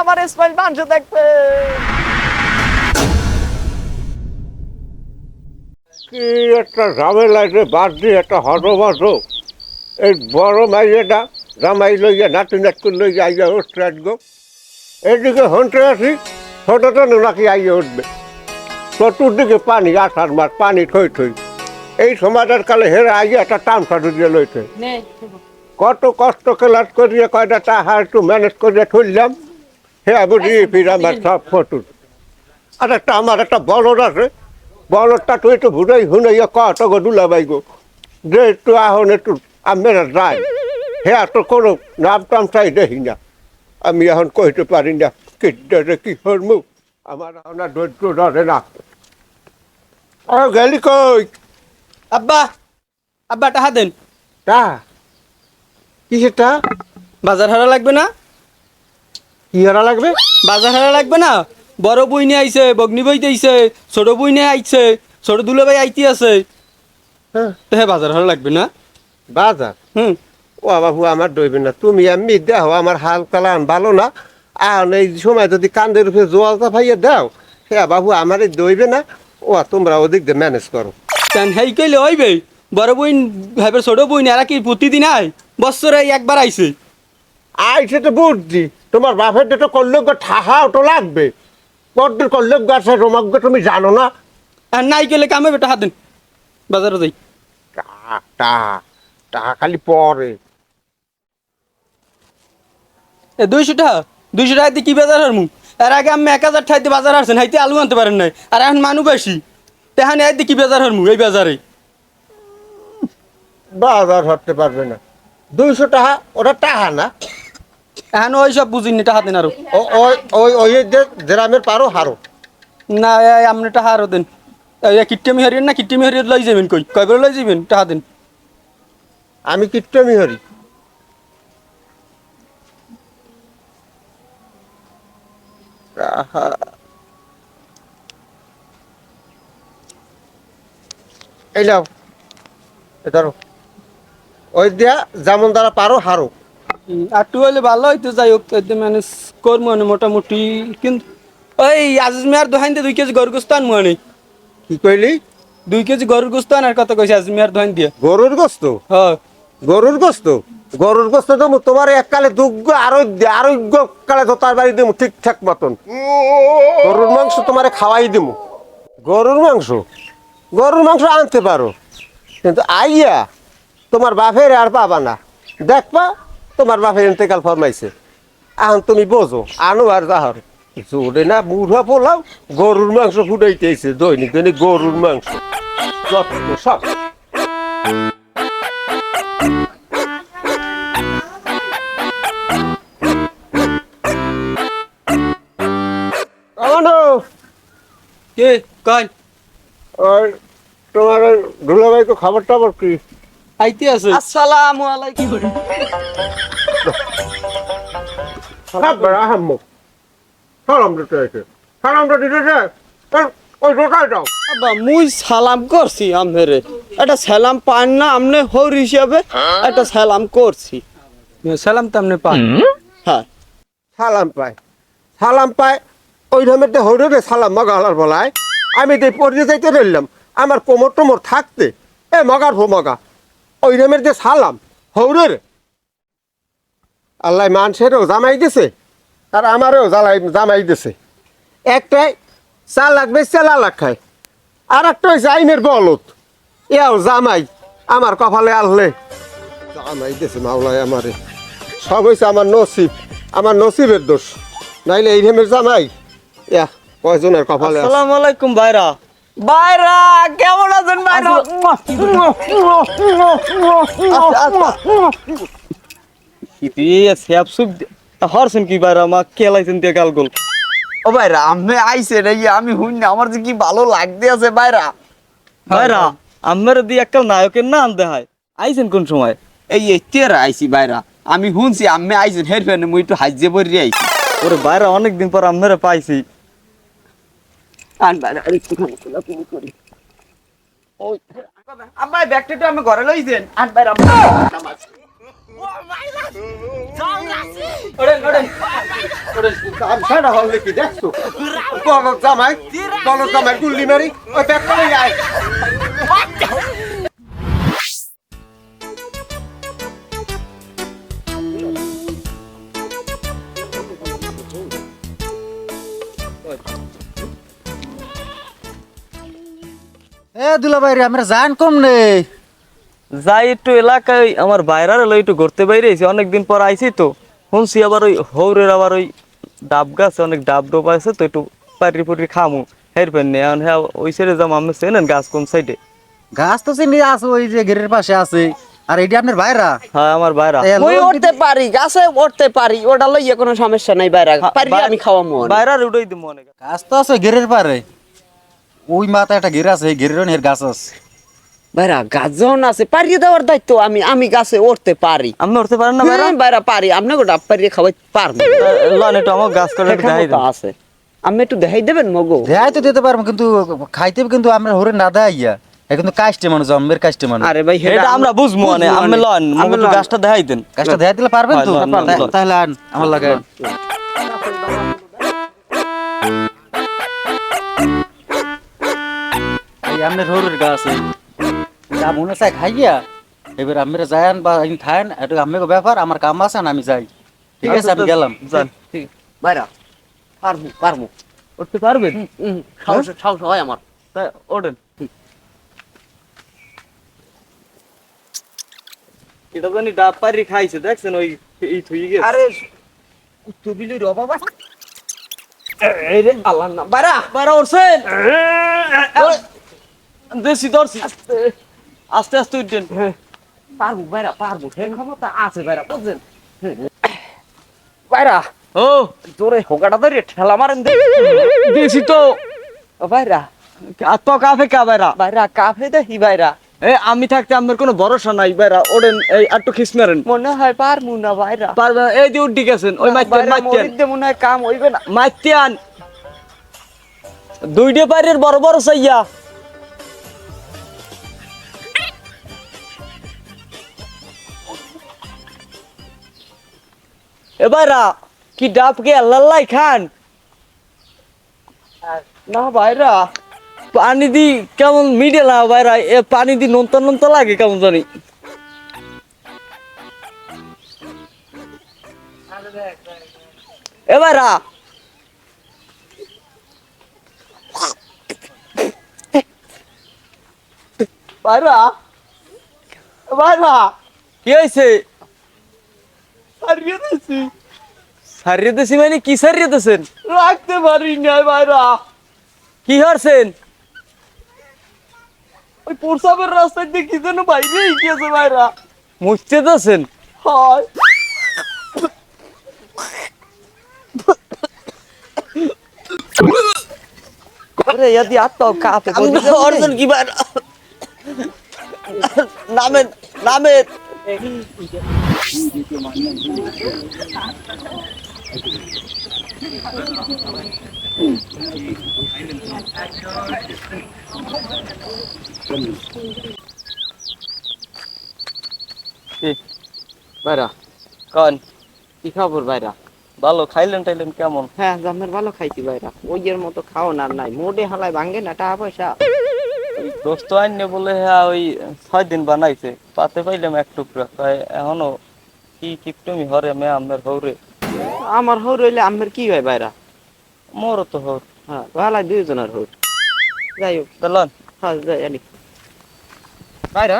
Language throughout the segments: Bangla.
আমার স্মাইল মাংস দেখতে। কি একটা ঝামেলা যে বাদ দিয়ে একটা এই বড় মাইয়েটা জামাই লইয়া নাতি নাটকে লইয়া আইয়া উঠছে গো এদিকে হন্টে আসি ছোটটা নাকি আইয়া উঠবে। চতুর্দিকে পানি আষাঢ় মাস পানি থই থই। এই সমাজের কালে হেরে আইয়া একটা টান ফাটু দিয়ে লইছে। কত কষ্ট ক্লাস করিয়ে কয়টা টাকা একটু ম্যানেজ করিয়ে ঠুললাম হে বুঝি ফির আমার সব ফটো আর একটা আমার একটা বলদ আছে বলদটা তুই একটু ভুড়াই হুনাইয়া কত গো দুলাবাই গো। যে একটু আহন একটু আমি যাই। হে আর তো কোনো নাম টাম চাই দেখি না। আমি এখন কইতে পারি না কিডারে কি হরমু আমার আর ধৈর্য ধরে না। ও গেলি কই? আব্বা আব্বা টাহা দেন। তা? কিসেরটা? বাজার হারা লাগবে না? কি হারা লাগবে? বাজার হারা লাগবে না? বড় বই নিয়ে আইছে বগ্নি বইতে আইছে ছোট বই নিয়ে আইছে ছোট দুলে ভাই আইতে আছে। হ্যাঁ। তো হ্যাঁ বাজার হারা লাগবে না? বাজার? হুম। ও বাবু আমার দইবে না। তুমি এমনি দেও আমার হাল কালান ভালো না। আর এই সময় যদি কান্দের উপরে জোয়ালটা ভাইয়া দাও হ্যাঁ বাবু আমার এই দইবে না। ও তোমরা ওদিক দিয়ে ম্যানেজ করো। কেন হেই কইলে হইবে? বড় বই ভাইবের ছোট বই নিয়ে কি প্রতিদিন আয়? বছরে একবার আইছে। আইসে তো বুঝছি তোমার বাপের তো কল্লজ্ঞ ঠাহাও তো লাগবে। কদ্দুর কল্লজ্ঞ আছে রোমজ্ঞ তুমি জানো না? আর নাই গেলে কামে টাহা দেন। বাজারে যাই। টাহা খালি পরে। এ দুইশো টাকা? দুইশো টাকা দিয়ে কি বাজার হারমু? এর আগে আমি এক হাজার ঠাইতে বাজার আসছেন হাইতে আলু আনতে পারেন নাই। আর এখন মানুষ বেশি। তেহান দিয়ে কি বাজার হারমু এই বাজারে? বাজার হতে পারবে না। দুইশো টাকা ওটা টাহা না। এখন ওই সব বুঝিনি টাকা দেন আরও। ওই ওই ওই গ্রামের পারো হারো। না আপনি টাকা আরও দেন। কিট্টেমি হারিয়েন না কিট্টেমি হারিয়ে লই যাবেন কই? কয়বার লই যাবেন টাকা দেন? আমি কিট্টমি হরি। এই নাও। ধরো। ওই দিয়া যেমন দ্বারা পারো হারো। হুম, আর টু হইলে ভালো হইতো যাই হোক ম্যানেজ করব মানে মোটামুটি কিন্তু ওই আজিজ মিয়ার দোহান দিয়ে দুই কেজি গরুর গোস্ত আনব মানে কি কইলি? দুই কেজি গরুর গোস্ত আনার কথা কইছে আজিজ মিয়ার দোহান দিয়ে। গরুর গোস্ত? হ্যাঁ। গরুর গোস্ত? গরুর গোস্ত দেবো তোমার এককালে দুগ্গ আরোগ্য আরোগ্য কালে তো তার বাড়ি দেবো ঠিকঠাক মতন। গরুর মাংস তোমারে খাওয়াই দেবো গরুর মাংস? গরুর মাংস আনতে পারো। কিন্তু আইয়া তোমার বাপের আর পাবা না। দেখবা তোমার বাপের ইন্তেকাল ফরমাইছে এখন তুমি বোঝো আনো আর যাহর। জোরে না বুড়া পোলাও গরুর মাংস ফুটাইতেছে দৈনিক দৈনিক গরুর মাংস। যত সব। কে? ওই তোমার ওই দুলাভাইকে খবর টবর কি? আইতে আছে আসসালামু আলাইকুম সালাম দিতে এসে সালামটা দিতেছে ওই- রোটাই দাও আব্বা মুই সালাম করছি আমরে একটা সালাম পান না আমনে হর হিসাবে একটা সালাম করছি সালাম তো আপনি পান হ্যাঁ সালাম পায় সালাম পায় ওই তো হরে সালাম মগালার বলায় আমি তো পড়তে যাইতে রইলাম আমার কোমর টোমর থাকতে এ মগার ভো মগা ওই রকমের যে সালাম হৌরে রে আল্লাহ মানুষেরও জামাই দিছে, আর আমারও জ্বালাই জামাই দিছে। একটাই, চার লাখ বেশ চার লাখ খায়। আর একটা হয়েছে আইনের বলত এও জামাই, আমার কপালে আনলে। জামাই দিছে মাওলাই আমারে। সব হয়েছে আমার নসিব, আমার নসিবের দোষ। নাইলে এই রেমের জামাই ইয়া কয়জনের কপালে? আসসালামু আলাইকুম ভাইরা। বাইরা কেমন আছেন বাইরা কি সেপ হরছেন কি ভাইরা? মা কেলাইছেন দিয়ে গাল গোল? ও বাইরা আমি আইছে রে আমি হুন না আমার যে কি ভালো লাগতে আছে বাইরা ভাইরা আমরে দিয়ে একটা নায়কের নাম দেখায় আইছেন কোন সময়? এই এতিয়ার আইছি বাইরা আমি শুনছি আমি আইছেন হের ফেনে মুই একটু হাজ্যে পড়ি আইছি। ওরে ভাইরা অনেকদিন পর আমরে পাইছি। আনবার আর একটুখানি কোলাকুলি করি। ওই আব্বা ব্যাগটা তো আমি ঘরে লই দেন আনবার আব্বা। জামাই জামাই গুল্লি মারি ওই ব্যাগটা লই আয়। এ দুলা ভাই আমরা জান কম নেই। যাই একটু এলাকায় আমার বাইরার এলো একটু ঘুরতে বাইরে অনেকদিন পর আইছি তো। শুনছি আবার ওই হৌরের আবার ওই ডাব গাছ অনেক ডাব ডোব আছে তো একটু পাটি পুটি খামু। হের পেন নেই এখন হ্যাঁ ওই সাইডে যাম আমি চেনেন গাছ কোন সাইডে? গাছ তো চিনি আছে ওই যে গেটের পাশে আছে। আর এইটা আপনার ভাইরা হ্যাঁ আমার বাইরা। এ, ওই উঠতে পারি গাছে উঠতে পারি ওটা লইয়া কোনো সমস্যা নাই বাইরে। পারি আমি খাওয়া মন বাইরার উড়াই দিব অনেক। গাছ তো আছে গেরের পারে ওই মাথায় একটা গের আছে গেরের এর গাছ আছে। বাইরা গাছ যখন আছে পারিয়ে দেওয়ার দায়িত্ব আমি আমি গাছে উঠতে পারি। আপনি উঠতে পারেন না বাইরা বাইরা পারি। আপনি গোটা পারিয়ে খাওয়াই পারব। লন একটু আমার গাছ করে দেখাই আছে। আমি একটু দেখাই দেবেন মগো? দেয় তো দিতে পারব কিন্তু খাইতে কিন্তু আমরা হরে না দেয় কিন্তু কাস্টে মানুষ জন্মের কাস্টে মানুষ। আরে ভাই এটা আমরা বুঝব মানে। আমি লন লন। গাছটা দেখাই দেন। গাছটা দিলে পারবেন তো? হয়। তাহলে আমার লাগে আপনার হরের গাছ যা মনে চাই খাইয়া এবার আমরা যাইন বা খায়েন এটা আমাকে ব্যাপার আমার কাম আছে না আমি যাই। ঠিক আছে আমি গেলাম। যান। বাইরা পারব পারব উঠতে পারবেন? সাহস সাহস হয় আমার। তা ওঠেন। এটা জানি ডাব পারি খাইছে দেখছেন ওই এই থুই গেছে। আরে তুবিলি রবা বা এই রে। আল্লাহ না বাইরা বাইরে উঠছেন। দেশি ধরছি। আস্তে। আস্তে উঠছেন পারব বাইরা পারব। সে ক্ষমতা আছে বাইরা বুঝছেন? বাইরা ও। জোরে হোকাটা ধরে ঠেলা মারেন দেশি তো। বাইরা আর তো কাফে কা বাইরা বাইরা কাফে দেখি বাইরা এ আমি থাকতে আমার কোনো ভরসা নাই বাইরা ওড়েন এই আটটু খিস মারেন। মনে হয় পারমু না বাইরা পারবেন এই যে উঠি গেছেন ওই মাইতেন বাইরা মাইতেন মনে হয় কাম হইবে না। মাইতেন দুইটা পায়ের বড় বড় সাইয়া এবারা কি ডাবকে আল্লাহ খান। না বাইরা পানি দি কেমন মিডে না বাইরা এ পানি দি নন্তা নন্তা লাগে কেমন জানি। এবারা। বাইরা বাইরা কি হয়েছে দিছি সারিয়ে দিছি মানে কি সারিয়ে দিয়েছেন রাখতে পারি না বাইরা কি হরছেন? ওই প্রসাবের রাস্তায় দিয়ে কি যেন বাইরে গিয়েছে বাইরা মুছতে দিয়েছেন হয়। আরে ইয়াদি আত্মা কাপে অর্জন কি বাইরা নামেন নামেন। বাইরা, কন, কি খবর বাইরা? ভালো খাইলেন টাইলেন কেমন? হ্যাঁ জামের ভালো খাইছি বাইরা। এর মতো খাও না নাই। মোটে হালায় ভাঙ্গে না, টাকা পয়সা। দোস্ত আইনে বলে হ্যাঁ ওই ছয় দিন বানাইছে। পাতে পাইলাম এক টুকরা। তাই এখনও কি কিপটমি হরে মে আমের হৌরে? আমার হর রইলে আমের কি হয় বাইরা মোরও তো হর। হ্যাঁ ভালাই দুইজনের হর। যাই হোক। দিলেন। হ্যাঁ যাই আনি। বাইরা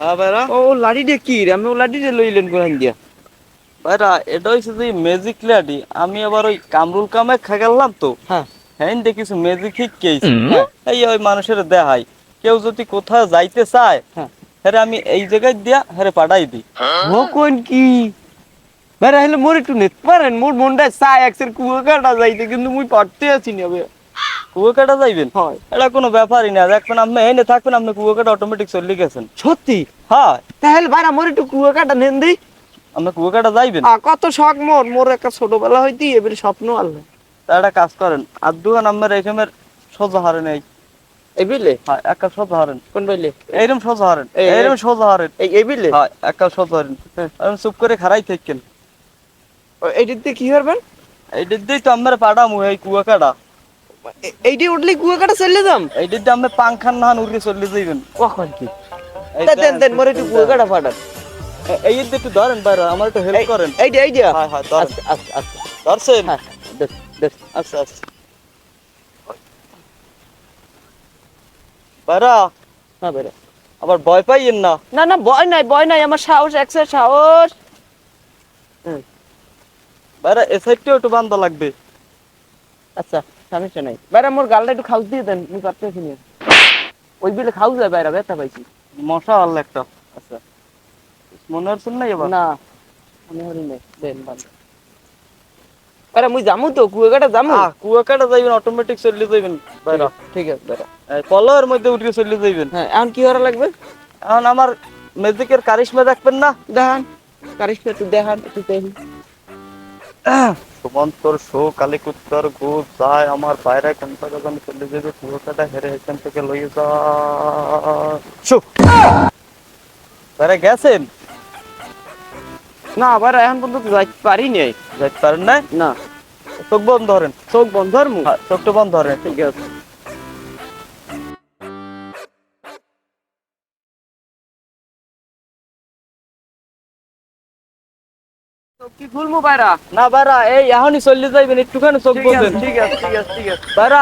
হ্যাঁ বাইরা ও লাড়ি দিয়ে কি রে? আমি ও লাড়ি দিয়ে লইলেন কোন দিয়া? বাইরা এটা হচ্ছে যে ম্যাজিক ল্যাডি আমি আবার ওই কামরুল কামে খা তো। হ্যাঁ। হ্যাঁ দেখিস ম্যাজিক শিখেছি এই ওই মানুষের দেখাই। কেউ যদি কোথাও যাইতে চায় হ্যাঁ। হ্যাঁ আমি এই জায়গায় দিয়া হ্যাঁ পাঠাই দিই। কোন কি? বাইরা হলে মোর একটু নেত পারেন মোর মনটা চায় একসের কুয়া কাটা যাইতে কিন্তু মুই পারতে আছি না বে। কুয়াকাটা যাইবেন? হয়। এটা কোনো ব্যাপারই না দেখবেন আপনি এনে থাকবেন আপনি কুয়াকাটা অটোমেটিক চলে গেছেন। সত্যি? হ্যাঁ। তাহলে বাইরা মোর একটু কুয়া কাটা নেন দেই। আপনি কুয়াকাটা যাইবেন? কত শখ মোর মোর একটা ছোটবেলা হইতে এবার স্বপ্ন আল্লাহ তা একটা কাজ করেন। আর দুখান আমার এখানের সোজা হারেন এই। এই বিলে? হ্যাঁ সোজা হারেন। কোন বইলে এইরকম সোজা হারেন। এইরকম সোজা হারেন। এই এই বিলে? হ্যাঁ সোজা হারেন। আমি চুপ করে খারাই থাকেন। এইটিতে কি করবেন এইটা দিয়ে তো আমরা পাঠামু এই কুয়াকাটা। এইটি উঠলে কুয়াকাটা চলে যাম? এইটা দিয়ে আমরা পাংখান নাহান উড়ে চলে যাইবেন। কখন কি? দেন দেন মোর একটু কুয়াকাটা পাঠান এ- এই একটু ধরেন বাইরে আমার একটু হেল্প করেন। এইটা এইটা হ্যাঁ হ্যাঁ ধরেন। আচ্ছা আচ্ছা আচ্ছা। ধরছেন? হ্যাঁ। আচ্ছা আবার ভয় পাইয়েন না। না না ভয় নাই ভয় নাই আমার সাহস একশো সাহস। এ সাইডটাও একটু বান্ধা লাগবে। আচ্ছা সমস্যা নাই। বাইরে মোর গালটা একটু খাউস দিয়ে দেন আমি পারতেছি না। ওই বিলে খাউস যায় বাইরে ব্যথা পাইছি। মশা আল্লাহ একটা। আচ্ছা। মনে হচ্ছে না এবার? না মনে হরি নাই দেন বান আরে মুই জামু তো কুয়াকাটা জামু কুয়াকাটা যাইবেন অটোমেটিক চলে যাইবেন। বাইরা ঠিক আছে বাইরে এই মধ্যে উঠে চলে যাইবেন। হ্যাঁ এখন কি করা লাগবে? এখন আমার ম্যাজিকের কারিশমা দেখবেন না? দেখান কারিশ একটু দেখান একটু দেখি। সুমন্তর শো কালিকুত্তর গো যায় আমার বাইরে কোন জায়গা জানি চলে যাবে কুয়াকাটা হেরে এখান থেকে লই যা। শো। বাইরে গেছেন? না আবার এখন পর্যন্ত যাইতে পারি নাই। যাইতে পারেন না না। চোখ বন্ধ ধরেন চোখ বন্ধ আর মুখ। হ্যাঁ, চোখটা বন্ধ ধরেন। ঠিক আছে। চোখ কি খুলমু বাইরা? না বাইরা এই এখনই চলে যাইবেন একটুখানি চোখ ঠিক আছে বন্ধ ঠিক আছে ঠিক আছে ঠিক আছে। বাইরা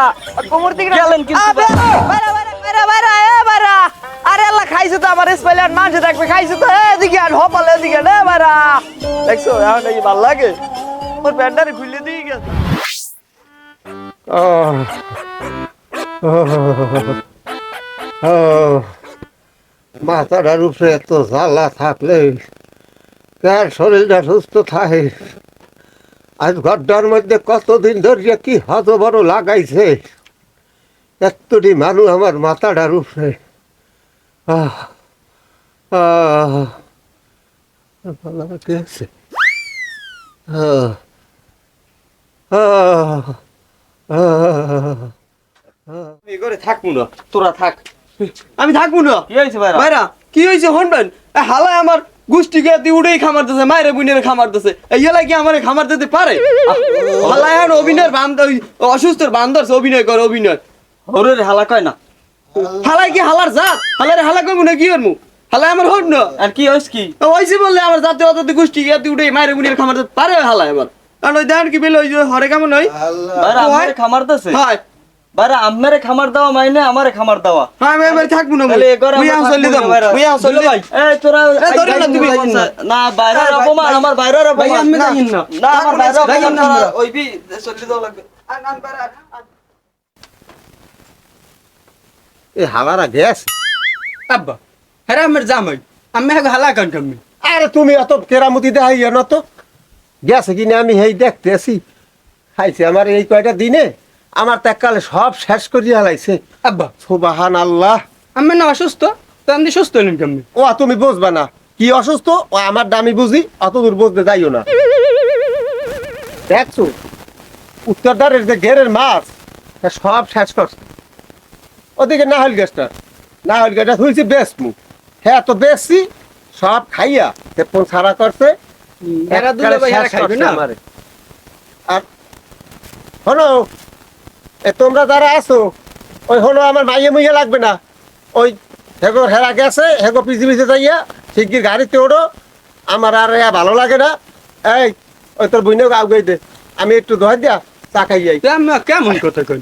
কোমর দিকে গেলেন কিন্তু বাইরা বাইরা। বাইরা বাইরা এ বাইরা। আরে আল্লাহ খাইছে তো আমার স্পেলার মানছে দেখবে খাইছে তো এদিকে আর হপালে এদিকে। রে বাইরা। দেখছ এখন এই ভালো লাগে। ওর ব্যান্ডারে খুলে দিয়ে গেছে আহ, আহ, মাথাটার উপরে এত জ্বালা থাকলে কার শরীরটা সুস্থ থাকে। আজ ঘরটার মধ্যে কতদিন ধরে কি হত বড় লাগাইছে। এতটি মানুষ আমার মাথাটার উপরে আহ, আছে আহ, আহ, থাকব না তোরা থাক। আমি থাকব না। কি হয়েছে বাইরা ভাইরা কি হয়েছে হনবেন হালায় আমার কে দিয়ে উড়েই খামার মায়ের বুনের খামার এই আমার খামার দিতে পারে? হালায় আর অভিনয়ের বান্ধ অসুস্থর বান্ধরছে অভিনয় করে অভিনয়। হরে হালা কয় না। হালাই কি হালার জাত? হালারে হালা কইবো না কি করমু হালাই আমার হন না। আর কি কি? বললে আমার জাতে অত গোষ্ঠী কে দিয়ে উড়ে মায়ের বুনের খামার দিতে পারে হালায় আবার আর ওই দেখেন কি বেলে ওই হরে কেমন ওই- খামার দাছে? হয়। বাইরা আমারে খামার দেওয়া মাইনে আমারে খামার দেওয়া। হ্যাঁ আমি এবার থাকব না তাহলে এ যাব। ভাই তোরা ধরে না তুমি, না। না বাইরের ভাই, অপমান ভাই, আমার ভাই, আমি না, না। না আমার বাইরের যাইন না। ওই বি চলে যাওয়া লাগবে। এ হালারা গ্যাস। আব্বা হ্যাঁ আমার জামাই। আমি হালা কান কামি। আরে তুমি অত কেরামতি দেখাই না তো? গেছে কিনে আমি হেই দেখতেছি। খাইছে আমার এই কয়টা দিনে আমার ত্যাগকালে সব শেষ করিয়া হালাইছে আব্বা সুবাহান আল্লাহ আমি না অসুস্থ? তো আমি সুস্থ হলেন কামি ও তুমি বুঝবা না। কি অসুস্থ? ও আমার দামি বুঝি অত দূর বুঝতে যাইও না। দেখছ? উত্তরদারের যে ঘেরের মাছ সব শেষ করছে। ওদিকে নাহল গ্যাসটা নাহল গ্যাসটা হয়েছে বেচমু হ্যাঁ তো বেচছি সব খাইয়া তেপন সারা করছে এরা দুলে ভাই এরা খাইবে না? আর হলো তোমরা যারা আছো ওই হলো আমার মাইয়ে মুইয়ে লাগবে না। ওই হেগো হেরা গেছে হেগো পিছি পিছে যাইয়া শিগগির গাড়িতে ওঠো আমার আর ভালো লাগে না। এই ওই তোর বইনেও আগে দে আমি একটু ধর দিয়া চা খাই যাই কেমন কথা কই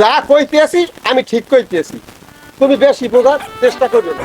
যা কইতেছি আমি ঠিক কইতেছি। তুমি বেশি প্রকার চেষ্টা করবে না।